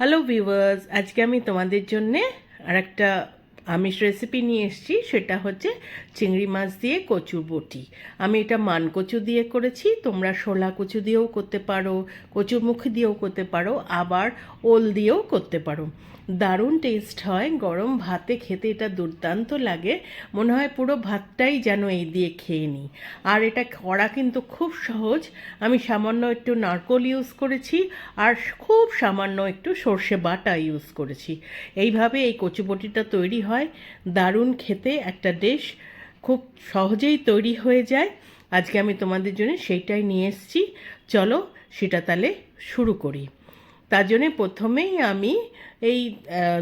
Hello viewers আজকে আমি তোমাদের জন্যে আর একটা আমিষ রেসিপি নিয়ে এসেছি, সেটা হচ্ছে চিংড়ি মাছ দিয়ে কচুর বটি। আমি এটা মান কচু দিয়ে করেছি, তোমরা শোলা কচু দিয়েও করতে পারো কচুরমুখী দিয়েও করতে পারো, আবার ওল দিয়েও করতে পারো। দারুণ টেস্ট হয়, গরম ভাতে খেতে এটা দুর্দান্ত লাগে, মনে হয় পুরো ভাতটাই যেন এই দিয়ে খেয়ে নিই। আর এটা করা কিন্তু খুব সহজ, আমি সামান্য একটু নারকোল ইউজ করেছি, আর খুব সামান্য একটু সর্ষে বাটা ইউজ করেছি। এইভাবে এই কচুবটিটা তৈরি হয় দারুণ খেতে একটা ডিশ খুব সহজেই তৈরি হয়ে যায়। আজকে আমি তোমাদের জন্য সেইটাই নিয়ে এসেছি। চলো সেটা তাহলে শুরু করি। তার জন্যে প্রথমেই আমি এই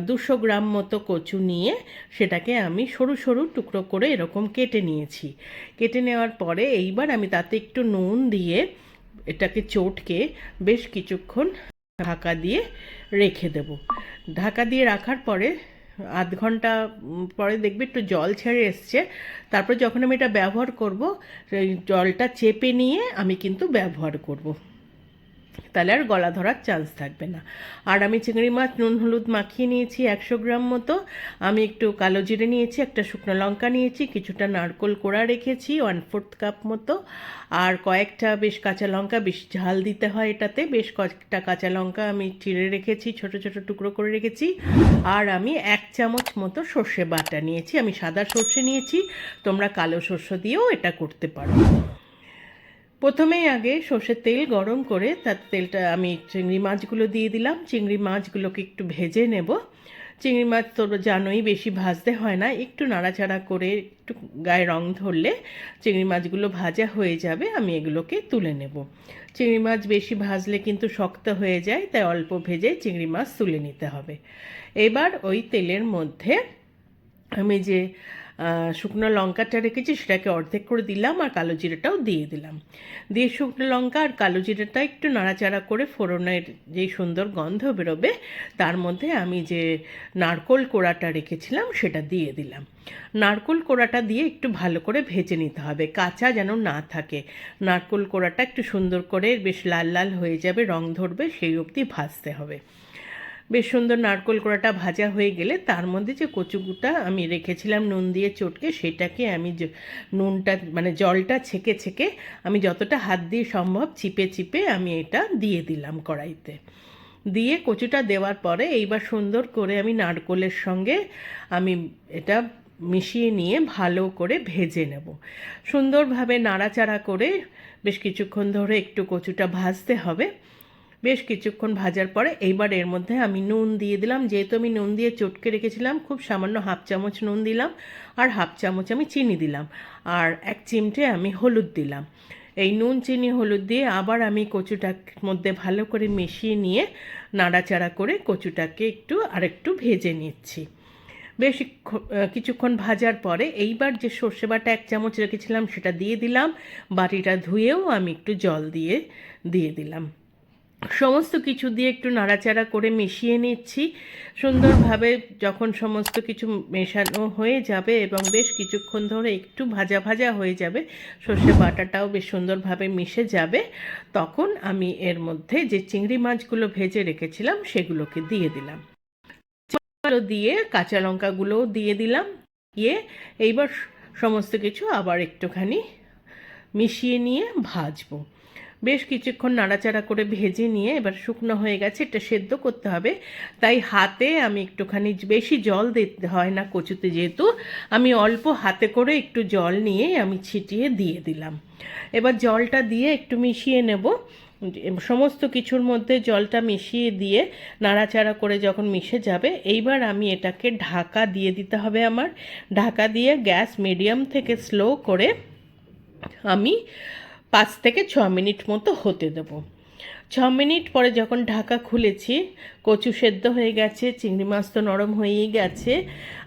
দুশো গ্রাম মতো কচু নিয়ে সেটাকে আমি সরু সরু টুকরো করে এরকম কেটে নিয়েছি। কেটে নেওয়ার পরে এইবার আমি তাতে একটু নুন দিয়ে এটাকে চটকে বেশ কিছুক্ষণ ঢাকা দিয়ে রেখে দেব। ঢাকা দিয়ে রাখার পরে আধ ঘণ্টা পরে দেখবে একটু জল ছেড়ে এসছে। তারপর যখন আমি এটা ব্যবহার করব জলটা চেপে নিয়ে আমি কিন্তু ব্যবহার করব। তাহলে আর গলা ধরার চান্স থাকবে না। আর আমি চিংড়ি মাছ, নুন, হলুদ মাখিয়ে নিয়েছি একশো গ্রাম মতো। আমি একটু কালো জিরে নিয়েছি, একটা শুকনো লঙ্কা নিয়েছি, কিছুটা নারকোল কোড়া রেখেছি ওয়ান ফোর্থ কাপ মতো। আর কয়েকটা বেশ কাঁচা লঙ্কা, বেশ ঝাল দিতে হয় এটাতে। বেশ কয়েকটা কাঁচা লঙ্কা আমি চিড়ে রেখেছি, ছোট ছোট টুকরো করে রেখেছি। আর আমি এক চামচ মতো সর্ষে বাটা নিয়েছি। আমি সাদা সর্ষে নিয়েছি, তোমরা কালো সর্ষে দিয়েও এটা করতে পারো। প্রথমেই আগে সর্ষের তেল গরম করে তার তেলটা আমি চিংড়ি মাছগুলো দিয়ে দিলাম। চিংড়ি মাছগুলোকে একটু ভেজে নেব। চিংড়ি মাছ তো জানোই বেশি ভাজতে হয় না। একটু নাড়াচাড়া করে একটু গায়ে রং ধরলে চিংড়ি মাছগুলো ভাজা হয়ে যাবে, আমি এগুলোকে তুলে নেব। চিংড়ি মাছ বেশি ভাজলে কিন্তু শক্ত হয়ে যায়, তাই অল্প ভেজে চিংড়ি মাছ তুলে নিতে হবে। এবার ওই তেলের মধ্যে আমি যে শুকনো লঙ্কাটা রেখেছি, সেটাকে অর্ধেক করে দিলাম আর কালো জিরেটাও দিয়ে দিলাম। দিয়ে শুকনো লঙ্কা আর কালো জিরেটা একটু নাড়াচাড়া করে ফোড়নের যেই সুন্দর গন্ধ বেরোবে, তার মধ্যে আমি যে নারকোল কোড়াটা রেখেছিলাম, সেটা দিয়ে দিলাম। নারকোল কোড়াটা দিয়ে একটু ভালো করে ভেজে নিতে হবে, কাঁচা যেন না থাকে। নারকোল কোড়াটা একটু সুন্দর করে বেশ লাল লাল হয়ে যাবে, রং ধরবে, সেই অবধি ভাজতে হবে। বেশ সুন্দর নারকোল কোড়াটা ভাজা হয়ে গেলে তার মধ্যে যে কচুগুটা আমি রেখেছিলাম, নুন দিয়ে চটকে, সেটাকে আমি নুনটা মানে জলটা ছেঁকে ছেঁকে আমি যতটা হাত দিয়ে সম্ভব চিপে চিপে আমি এটা দিয়ে দিলাম কড়াইতে। দিয়ে কচুটা দেওয়ার পরে এইবার সুন্দর করে আমি নারকোলের সঙ্গে আমি এটা মিশিয়ে নিয়ে ভালো করে ভেজে নেব। সুন্দরভাবে নাড়াচাড়া করে বেশ কিছুক্ষণ ধরে একটু কচুটা ভাজতে হবে। বেশ কিছুক্ষণ ভাজার পরে এইবার এর মধ্যে আমি নুন দিয়ে দিলাম। যেহেতু আমি নুন দিয়ে চটকে রেখেছিলাম, খুব সামান্য হাফ চামচ নুন দিলাম আর হাফ চামচ আমি চিনি দিলাম আর এক চিমটে আমি হলুদ দিলাম। এই নুন, চিনি, হলুদ দিয়ে আবার আমি কচুটার মধ্যে ভালো করে মিশিয়ে নিয়ে নাড়াচাড়া করে কচুটাকে একটু আরেকটু ভেজে নিচ্ছি। বেশ কিছুক্ষণ ভাজার পরে এইবার যে সর্ষে বাটা এক চামচ রেখেছিলাম সেটা দিয়ে দিলাম। বাটিটা ধুয়েও আমি একটু জল দিয়ে দিয়ে দিলাম। সমস্ত কিছু দিয়ে একটু নাড়াচাড়া করে মিশিয়ে নিচ্ছি। সুন্দরভাবে যখন সমস্ত কিছু মেশানো হয়ে যাবে এবং বেশ কিছুক্ষণ ধরে একটু ভাজা ভাজা হয়ে যাবে, সর্ষে বাটাটাও বেশ সুন্দরভাবে মিশে যাবে, তখন আমি এর মধ্যে যে চিংড়ি মাছগুলো ভেজে রেখেছিলাম সেগুলোকে দিয়ে দিলাম। দিয়ে, কাঁচা লঙ্কাগুলোও দিয়ে দিলাম, দিয়ে এইবার সমস্ত কিছু আবার একটুখানি মিশিয়ে নিয়ে ভাজবো। বেশ কিছুক্ষণ নাড়াচাড়া করে ভেজে নিয়ে এবার শুকনো হয়ে গেছে, এটা সেদ্ধ করতে হবে। তাই হাতে আমি একটুখানি বেশি জল দিতে হয় না কচুতে যেহেতু। আমি অল্প হাতে করে একটু জল নিয়ে আমি ছিটিয়ে দিয়ে দিলাম। এবার জলটা দিয়ে একটু মিশিয়ে নেব। সমস্ত কিছুর মধ্যে জলটা মিশিয়ে দিয়ে নাড়াচাড়া করে যখন মিশে যাবে, এইবার আমি এটাকে ঢাকা দিয়ে দিতে হবে আমার। ঢাকা দিয়ে গ্যাস মিডিয়াম থেকে স্লো করে আমি পাঁচ থেকে ছ মিনিট মতো হতে দেবো। ছ মিনিট পরে যখন ঢাকা খুলেছি, কচু সেদ্ধ হয়ে গেছে, চিংড়ি মাছ তো নরম হয়েই গেছে,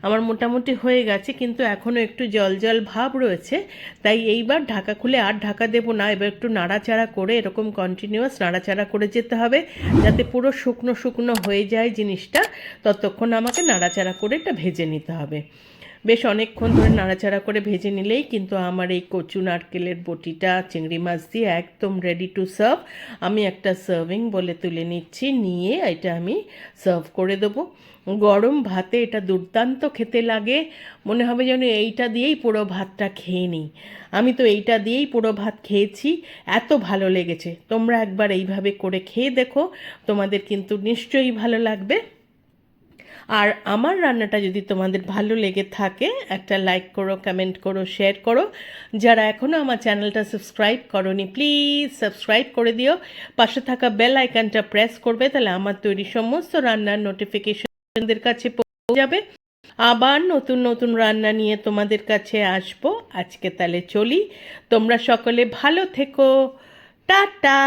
আমার মোটামুটি হয়ে গেছে, কিন্তু এখনও একটু জল জল ভাব রয়েছে, তাই এইবার ঢাকা খুলে আর ঢাকা দেবো না, এবার একটু নাড়াচাড়া করে এরকম কন্টিনিউয়াস নাড়াচাড়া করে যেতে হবে, যাতে পুরো শুকনো শুকনো হয়ে যায় জিনিসটা, ততক্ষণ আমাকে নাড়াচাড়া করে এটা ভেজে নিতে হবে। বেশ অনেকক্ষণ ধরে নাড়াচাড়া করে ভেজে নিলেই কিন্তু আমার এই কচু নারকেলের বটিটা, চিংড়ি মাছ দিয়ে একদম রেডি টু সার্ভ আমি একটা সার্ভিং বলে তুলে নিচ্ছি, নিয়ে এটা আমি সার্ভ করে দেবো। গরম ভাতে এটা দুর্দান্ত খেতে লাগে, মনে হবে যেন এইটা দিয়েই পুরো ভাতটা খেয়ে নিই। আমি তো এইটা দিয়েই পুরো ভাত খেয়েছি, এত ভালো লেগেছে। তোমরা একবার এইভাবে করে খেয়ে দেখো, তোমাদের কিন্তু নিশ্চয়ই ভালো লাগবে। আর আমার রান্নাটা যদি তোমাদের ভালো লেগে থাকে, একটা লাইক করো কমেন্ট করো শেয়ার করো। যারা এখনও আমার চ্যানেলটা সাবস্ক্রাইব করনি প্লিজ সাবস্ক্রাইব করে দিও। পাশে থাকা বেল আইকনটা প্রেস করবে, তাহলে আমার তৈরি সমস্ত রান্নার নোটিফিকেশনদের কাছে পৌঁছে যাবে। আবার নতুন নতুন রান্না নিয়ে তোমাদের কাছে আসব। আজকে তাহলে চলি। তোমরা সকলে ভালো থেকো। টাটা!